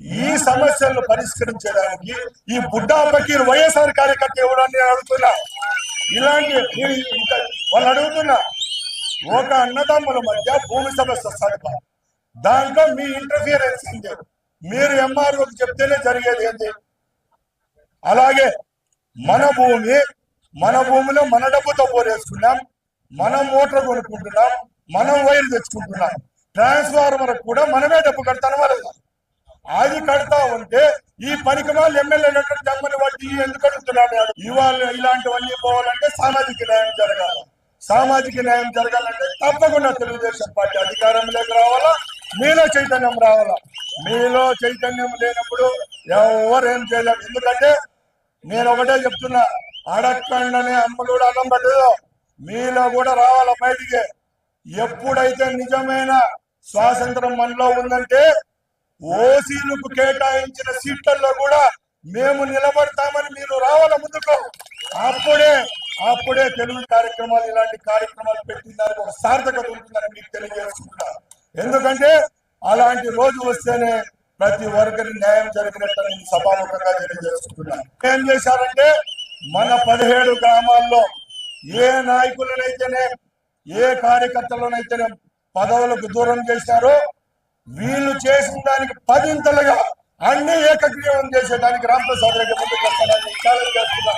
ఈ సమస్యలను పరిష్కరించడానికి ఈ బుడ్డా ఫకీర్ వైఎస్ఆర్ కార్యకర్త ఎవడని నేను అడుగుతున్నా. ఇలాంటి వాళ్ళు అడుగుతున్నా. ఒక అన్నదమ్ముల మధ్య భూమి సమస్య సడప దాంట్లో మీ ఇంటర్ఫియరెన్స్ ఉంది. మీరు ఎంఆర్ఓకి చెప్తేనే జరిగేది ఏంటి అలాగే మన భూమి మన భూమిలో మన డబ్బుతో పోరేసుకున్నాం మనం మోటార్ కొనుక్కుంటున్నాం మనం వైర్ తెచ్చుకుంటున్నాం. ట్రాన్స్ఫార్మర్ కూడా మనమే డబ్బు కడతాను వాళ్ళు అది కడతా ఉంటే ఈ పనికి వాళ్ళు ఎమ్మెల్యే జమ్మని వడ్డీ ఎందుకు అడుగుతున్నాడు ఇవాళ ఇలాంటివన్నీ పోవాలంటే సామాజిక న్యాయం జరగాలి. సామాజిక న్యాయం జరగాలంటే తప్పకుండా తెలుగుదేశం పార్టీ అధికారంలోకి రావాలా? మీలో చైతన్యం రావాలా? మీలో చైతన్యం లేనప్పుడు ఎవరేం చేయలేరు. ఎందుకంటే నేను ఒకటే చెప్తున్నా అడక్కండనే అమ్మ కూడా అన్నం పట్టదు మీలో కూడా రావాల బయటికి? ఎప్పుడైతే నిజమైన స్వాతంత్రం మనలో ఉందంటే ఓసీలకు కేటాయించిన సీట్లలో కూడా మేము నిలబడతామని మీరు రావాల ముందుకు? అప్పుడే అప్పుడే తెలుగు కార్యక్రమాలు ఇలాంటి కార్యక్రమాలు పెట్టిందని ఒక సార్థకత ఉంటుందని మీకు తెలియజేసుకుంటా ఎందుకంటే అలాంటి రోజు వస్తేనే ప్రతి వర్గని న్యాయం జరిగినట్టు నేను సభాముఖంగా తెలియజేసుకుంటున్నా. ఏం చేశారంటే మన పదిహేడు గ్రామాల్లో ఏ నాయకులనైతేనే ఏ కార్యకర్తలనైతేనే పదవులకు దూరం చేశారో వీళ్ళు చేసిన దానికి పదింతలుగా అన్ని ఏకగ్రీవం చేసేదానికి రామప్రసాద్ రెడ్డి ముందుకు ఛాలెంజ్ చేస్తున్నా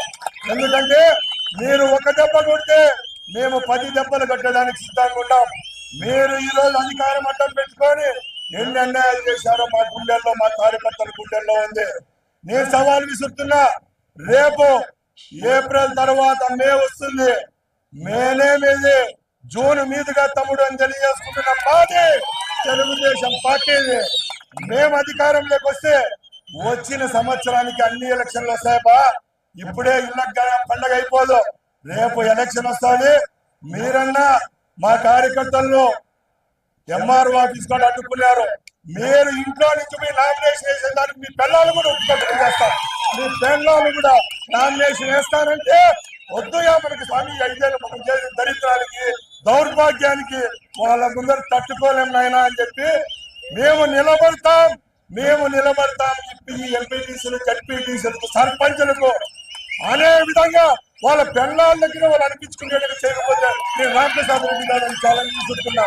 ఎందుకంటే మీరు ఒక దెబ్బ కొడితే మేము పది దెబ్బలు కట్టడానికి సిద్ధంగా ఉన్నాం. మీరు ఈ రోజు అధికారం అడ్డం పెట్టుకొని ఎన్ని అన్యాయాలు చేశారో మా గుండెల్లో మా కార్యకర్తల గుండెల్లో ఉంది. నేను సవాల్ విసురుతున్నా రేపు ఏప్రిల్ తర్వాత మే వస్తుంది. మేనే మీది జూన్ మీదుగా తమ్ముడు అని తెలియజేసుకుంటున్నాం. మాది తెలుగుదేశం పార్టీది మేము అధికారంలోకి వస్తే వచ్చిన సంవత్సరానికి అన్ని ఎలక్షన్లు వస్తాయబ్బా ఇప్పుడే ఇళ్ళకి పండగ అయిపోదు. రేపు ఎలక్షన్ వస్తుంది. మీరన్నా మా కార్యకర్తలను ఎంఆర్ఓ ఆఫీస్ కూడా అడ్డుకున్నారు. మీరు ఇంట్లో నుంచి మీ నామినేషన్ వేసేదానికి మీ పిల్లలు కూడా ఒప్పుకోబడి చేస్తారు. మీ పిల్లలు కూడా నామినేషన్ వేస్తారంటే వద్దుగా మనకి స్వామి? ఐదేళ్ళు మనం చేసిన దరిద్రానికి దౌర్భాగ్యానికి వాళ్ళ ముందర తట్టుకోలేం నాయన అని చెప్పి మేము నిలబడతాం మేము నిలబడతాం ఈ ఎంపీటీసీలు జడ్పీటీసీలకు సర్పంచులకు అనే విధంగా వాళ్ళ పెళ్ళాల దగ్గర వాళ్ళు అనిపించుకునేట్టుగా చేయకపోతే నేను రామప్రసాద్ రెడ్డి గారిని ఛాలెంజ్ తీసుకుంటున్నా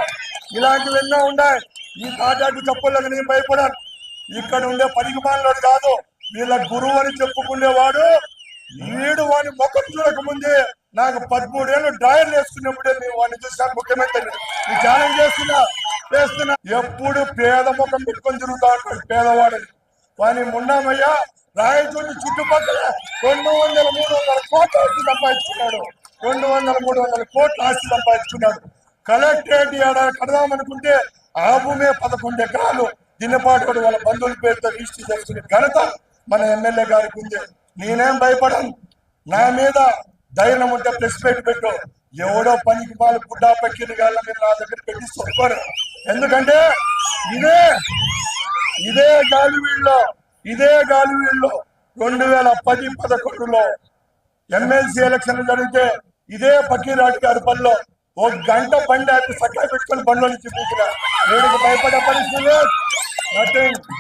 ఇలాంటివి ఎన్నో ఉన్నాయి. ఈ తాజాకు చెప్పులకు నేను భయపడాను. ఇక్కడ ఉండే పరిగమానులోడు కాదు వీళ్ళ గురువు అని చెప్పుకునేవాడు వీడు వాని ముఖం చూడక ముందే నాకు పదమూడేళ్ళు డ్రాయర్లు వేసుకున్నప్పుడే మేము వాడిని చూసాను ముఖ్యమంత్రి. ధ్యానం చేస్తున్నా చేస్తున్నా. ఎప్పుడు పేద ముఖం పెట్టుకొని తిరుగుతా ఉంటాడు పేదవాడిని. వాని ముండామయ్యా రాయచూడి చుట్టుపక్కల రెండు వందల మూడు వందల కోట్ల ఆస్తి సంపాదించుకున్నాడు. రెండు వందల మూడు వందల కోట్ల ఆస్తి సంపాదించుకున్నాడు. కలెక్టరేట్ ఏడాది కడదామనుకుంటే ఆ భూమే పదకొండు ఎకరాలు. దిన్నపాటు వాళ్ళ బంధువుల పేరుతో రిజిస్టర్ చేసుకునే ఘనత మన ఎమ్మెల్యే గారికి ఉంది. నేనేం భయపడను. నా మీద ధైర్యం ఉంటే ప్లస్ పెట్టి పెట్టు. ఎవడో పనికి పాలు గుడ్డా పెట్టిన గాళ్ళ మీరు నా దగ్గర పెట్టి చెప్పారు ఎందుకంటే ఇదే ఇదే గాలివీళ్ళలో ఇదే గాలివీళ్ళలో రెండు వేల పది పదకొండులో ఎమ్మెల్సీ ఎలక్షన్లు జరిగితే ఇదే పకీరాటి గారి పనిలో ఒక గంట బండి ఆపి సక్కగా పెట్టుకొని బండ్లో నుంచి చూసిన నేను భయపడే పరిస్థితి లేదు.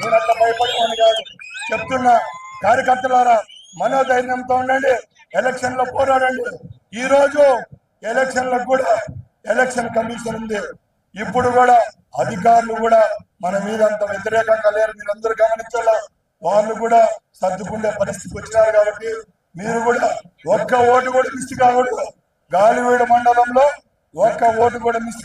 నేను అట్లా భయపడేవాడిని కాదు. చెప్తున్నా కార్యకర్తలారా మనోధైర్యంతో ఉండండి. ఎలక్షన్లో పోరాడండి. ఈ రోజు ఎలక్షన్లకు కూడా ఎలక్షన్ కమిషన్ ఉంది. ఇప్పుడు కూడా అధికారులు కూడా మన మీద అంత వ్యతిరేకంగా లేరు. మీరు అందరూ గమనించాలా? వాళ్ళు కూడా సర్దుకుండే పరిస్థితికి వచ్చినారు కాబట్టి మీరు కూడా ఒక్క ఓటు కూడా మిస్ కాకూడదు. గాలివీడు మండలంలో ఒక్క ఓటు కూడా మిస్